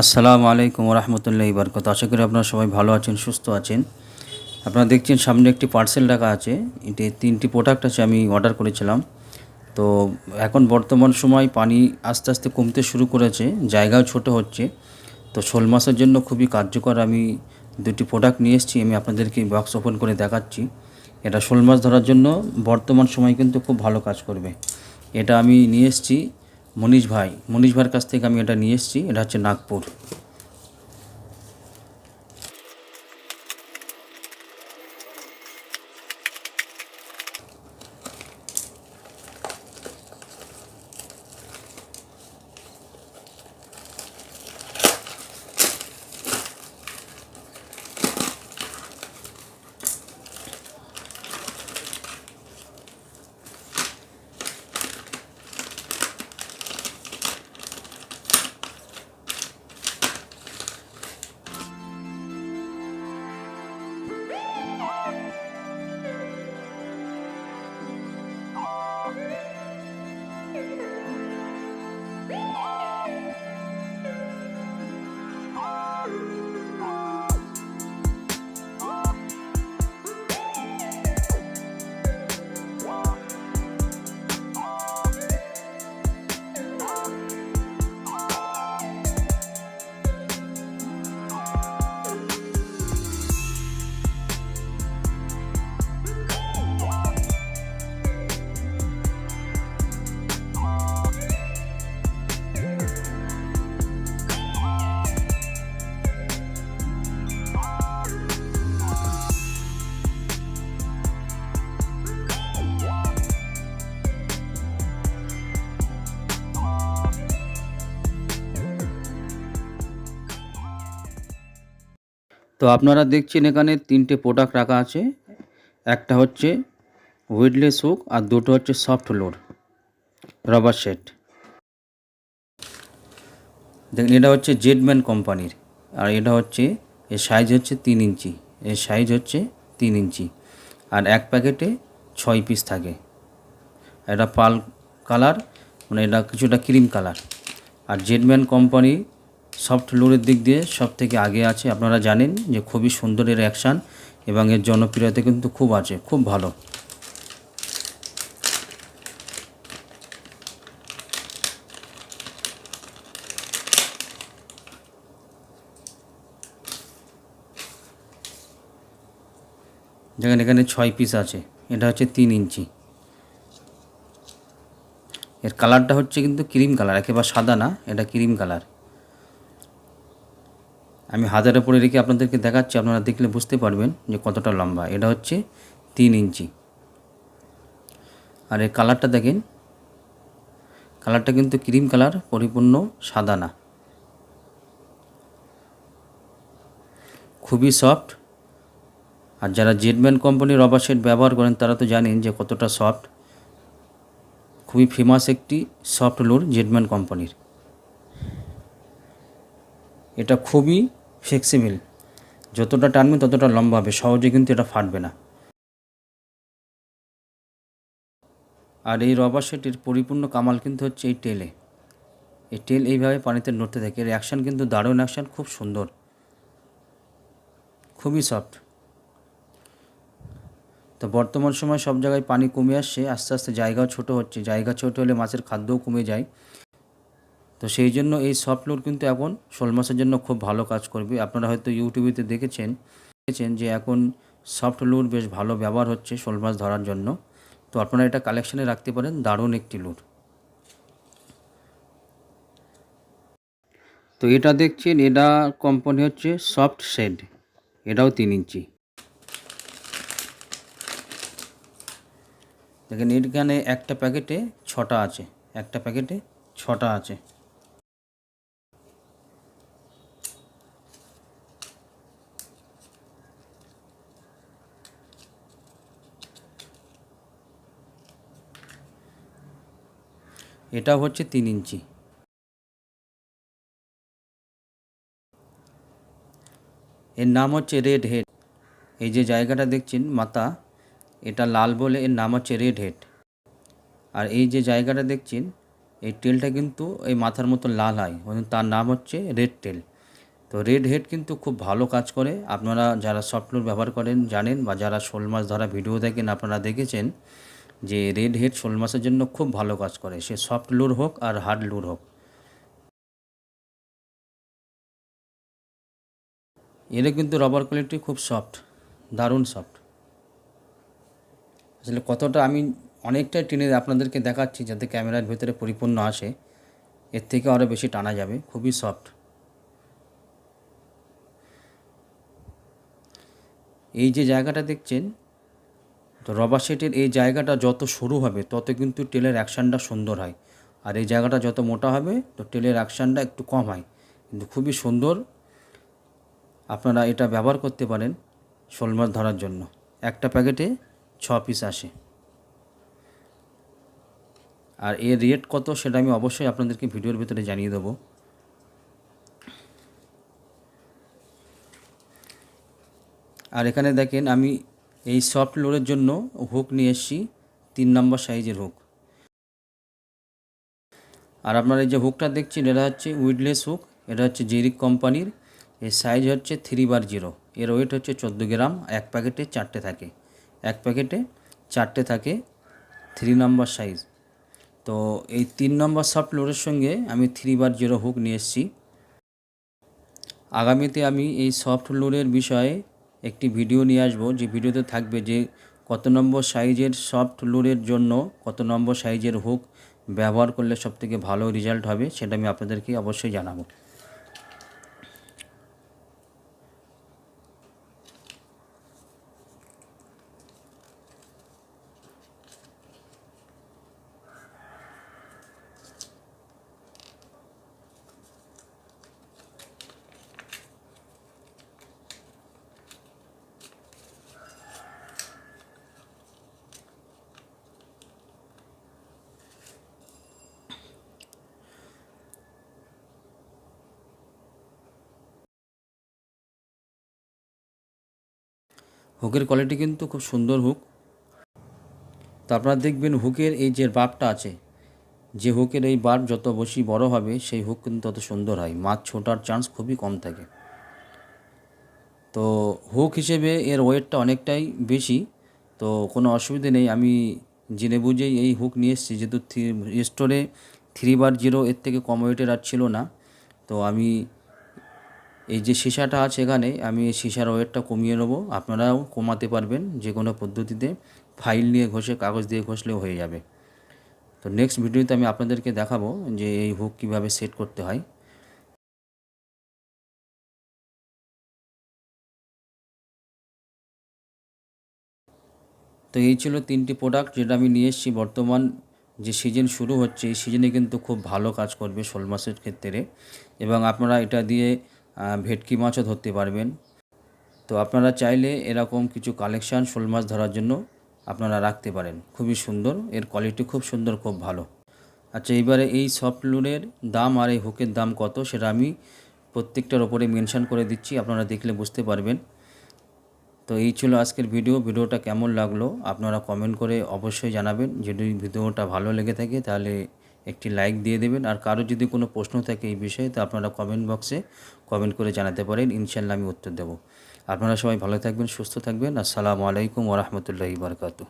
আসসালামু আলাইকুম রহমতুল্লাহ বরকত আশা করি আপনারা সবাই ভালো আছেন, সুস্থ আছেন। আপনারা দেখছেন সামনে একটি পার্সেল রাখা আছে। এটি তিনটি প্রোডাক্ট আছে, আমি অর্ডার করেছিলাম। তো এখন বর্তমান সময় পানি আস্তে আস্তে কমতে শুরু করেছে, জায়গাও ছোট হচ্ছে। তো শোল মাছের জন্য খুবই কার্যকর আমি দুটি প্রোডাক্ট নিয়ে এসেছি, আমি আপনাদেরকে বক্স ওপেন করে দেখাচ্ছি। এটা শোল মাছ ধরার জন্য বর্তমান সময় কিন্তু খুব ভালো কাজ করবে। এটা আমি নিয়ে এসেছি মনীষ ভাই। মনীষ ভাইয়ের কাছ থেকে আমি এটা নিয়ে এসেছি। এটা হচ্ছে নাগপুর। তো আপনারা দেখছেন এখানে তিনটে প্রোডাক্ট রাখা আছে। একটা হচ্ছে উইডলেস হুক আর দুটো হচ্ছে সফট লোড রবার সেট দেখুন, এটা হচ্ছে জেডম্যান কোম্পানির আর এটা হচ্ছে, এর সাইজ হচ্ছে তিন ইঞ্চি, এর সাইজ হচ্ছে তিন ইঞ্চি। আর এক প্যাকেটে ছয় পিস থাকে। এটা পাল কালার মানে এটা কিছুটা ক্রিম কালার আর জেডম্যান কোম্পানি সফট লোডের দিক দিয়ে সব থেকে আগে আছে, আপনারা জানেন যে খুবই সুন্দর এর অ্যাকশান এবং এর জনপ্রিয়তা কিন্তু খুব আছে, খুব ভালো। যেখানে এখানে ছয় পিস আছে, এটা হচ্ছে তিন ইঞ্চি। এর কালারটা হচ্ছে কিন্তু ক্রিম কালার একেবারে সাদা না, এটা ক্রিম কালার আমি হাতের উপরে রেখে আপনাদেরকে দেখাচ্ছি, আপনারা দেখলে বুঝতে পারবেন যে কতটা লম্বা। এটা হচ্ছে তিন ইঞ্চি। আর এর কালারটা দেখেন, কালারটা কিন্তু ক্রিম কালার, পরিপূর্ণ সাদা না। খুবই সফট। আর যারা জেডম্যান কোম্পানির রবার সেট ব্যবহার করেন, তারা তো জানেন যে কতটা সফট। খুবই ফেমাস একটি সফট লোড জেডম্যান কোম্পানির। এটা খুবই ফ্লেক্সিবল যতটা টানবে, ততটা লম্বা হবে। সহজে কিন্তু এটা ফাটবে না। আর এই রবার সেটির পরিপূর্ণ কামাল কিন্তু হচ্ছে এই টেলে। এই টেল এইভাবে পানিতে নড়তে থাকে। এর অ্যাকশান কিন্তু দারুণ অ্যাকশান খুব সুন্দর। খুবই সফট তো বর্তমান সময় সব জায়গায় পানি কমে আসছে। আস্তে আস্তে জায়গাও ছোট হচ্ছে। জায়গা ছোট হলে মাছের খাদ্যও কমে যায়। তো সেই জন্য এই সফট লোড কিন্তু এখন শোল মাছের জন্য খুব ভালো কাজ করবে। আপনারা হয়তো ইউটিউবেতে দেখেছেন দেখেছেন যে এখন সফট লুড বেশ ভালো ব্যবহার হচ্ছে শোল মাছ ধরার জন্য। তো আপনারা এটা কালেকশানে রাখতে পারেন, দারুণ একটি লুড তো এটা দেখছেন, এটা কোম্পানি হচ্ছে সফট শেড এটাও তিন ইঞ্চি। দেখেন, এখানে একটা প্যাকেটে ছটা আছে, একটা প্যাকেটে ছটা আছে। এটা হচ্ছে তিন ইঞ্চি। এর নাম হচ্ছে রেড হেড। এই যে জায়গাটা দেখছেন, মাথা, এটা লাল বলে এর নাম হচ্ছে রেড হেড। আর এই যে জায়গাটা দেখছেন, এই টেলটা কিন্তু এই মাথার মতো লাল হয় তার নাম হচ্ছে রেড টেল তো রেড হেড কিন্তু খুব ভালো কাজ করে। আপনারা যারা সফটওয়্যার ব্যবহার করেন, জানেন, বা যারা শোল মাছ ধরা ভিডিও দেখেন, আপনারা দেখেছেন যে রেড হেড শোল মাছের জন্য খুব ভালো কাজ করে। সে সফট লুর হোক আর হার্ড লুর হোক। এর কিন্তু রবার কোয়ালিটি খুব সফট দারুণ সফট আসলে কতটা আমি অনেকটাই টেনে আপনাদেরকে দেখাচ্ছি যাতে ক্যামেরার ভেতরে পরিপূর্ণ আসে, এর থেকে আরও বেশি টানা যাবে, খুবই সফট এই যে জায়গাটা দেখছেন তো রবার সেটের এই জায়গাটা যত সরু হবে, তত কিন্তু টেলের অ্যাকশানটা সুন্দর হয়। আর এই জায়গাটা যত মোটা হবে, তো টেলের অ্যাকশানটা একটু কম হয়। কিন্তু খুবই সুন্দর। আপনারা এটা ব্যবহার করতে পারেন শোল মাছ ধরার জন্য। একটা প্যাকেটে ছ পিস আসে। আর এর রেট কত সেটা আমি অবশ্যই আপনাদেরকে ভিডিওর ভিতরে জানিয়ে দেবো। আর এখানে দেখেন আমি এই সফট লোডের জন্য হুক নিয়ে এসেছি, তিন নম্বর সাইজের হুক আর আপনারা এই যে হুকটা দেখছেন, এটা হচ্ছে উইডলেস হুক এটা হচ্ছে জেরিক কোম্পানির, এর সাইজ হচ্ছে থ্রি বার জিরো এর ওয়েট হচ্ছে চোদ্দ গ্রাম, এক প্যাকেটে চারটে থাকে, এক প্যাকেটে চারটে থাকে থ্রি নম্বর সাইজ তো এই তিন নম্বর সফট লোডের সঙ্গে আমি থ্রি বার জিরো হুক নিয়ে এসেছি। আগামীতে আমি এই সফট লোডের বিষয়ে একটি ভিডিও নিয়ে আসব। যে ভিডিওতে থাকবে যে কত নম্বর সাইজের সফট লোডের জন্য কত নম্বর সাইজের হুক ব্যবহার করলে সবথেকে ভালো রেজাল্ট হবে, সেটা আমি আপনাদেরকে অবশ্যই জানাব। হুকের কোয়ালিটি কিন্তু খুব সুন্দর হুক। তো আপনারা দেখবেন হুকের এই যে বাপটা আছে, যে হুকের এই বাপ যত বেশি বড় হবে, সেই হুক কিন্তু তত সুন্দর হয়। মাছ ছোটার চান্স খুবই কম থাকে। তো হুক হিসেবে এর ওয়েটটা অনেকটাই বেশি। তো কোনো অসুবিধে নেই। আমি জেনে বুঝেই এই হুক নিয়ে এসেছি। যেহেতু স্টোরে থ্রি বার জিরো এর থেকে কম ওয়েটের আর ছিল না। তো আমি এই যে সীসাটা আছে এখানে, আমি এই সীসার ওয়েটটা কমিয়ে নেব। আপনারাও কমাতে পারবেন যে কোনো পদ্ধতিতে। ফাইল নিয়ে ঘষে, কাগজ দিয়ে ঘষলেও হয়ে যাবে। তো নেক্সট ভিডিওতে আমি আপনাদেরকে দেখাবো যে এই হুক কীভাবে সেট করতে হয়। তো এই ছিল তিনটি প্রোডাক্ট যেটা আমি নিয়ে এসেছি। বর্তমান যে সিজন শুরু হচ্ছে, এই সিজনে কিন্তু খুব ভালো কাজ করবে শোল মাছের ক্ষেত্রে। এবং আপনারা এটা দিয়ে ভেটকি মাছও ধরতে পারবেন। তো আপনারা চাইলে এরকম কিছু কালেকশান শোল মাছ ধরার জন্য আপনারা রাখতে পারেন। খুবই সুন্দর, এর কোয়ালিটি খুব সুন্দর, খুব ভালো। আচ্ছা এইবারে এই সফট লুনের দাম আর এই হুকের দাম কত সেটা আমি প্রত্যেকটার ওপরে মেনশান করে দিচ্ছি, আপনারা দেখলে বুঝতে পারবেন। তো এই ছিল আজকের ভিডিও ভিডিওটা কেমন লাগল আপনারা কমেন্ট করে অবশ্যই জানাবেন। যদি ভিডিওটা ভালো লেগে থাকে তাহলে একটি লাইক দিয়ে দেবেন। আর কারও যদি কোনো প্রশ্ন থাকে এই বিষয়ে, তো আপনারা কমেন্ট বক্সে কমেন্ট করে জানাতে পারেন। ইনশাল্লাহ আমি উত্তর দেবো। আপনারা সবাই ভালো থাকবেন, সুস্থ থাকবেন। আসসালামু আলাইকুম ওরহমতুল্লাহি বারকাতু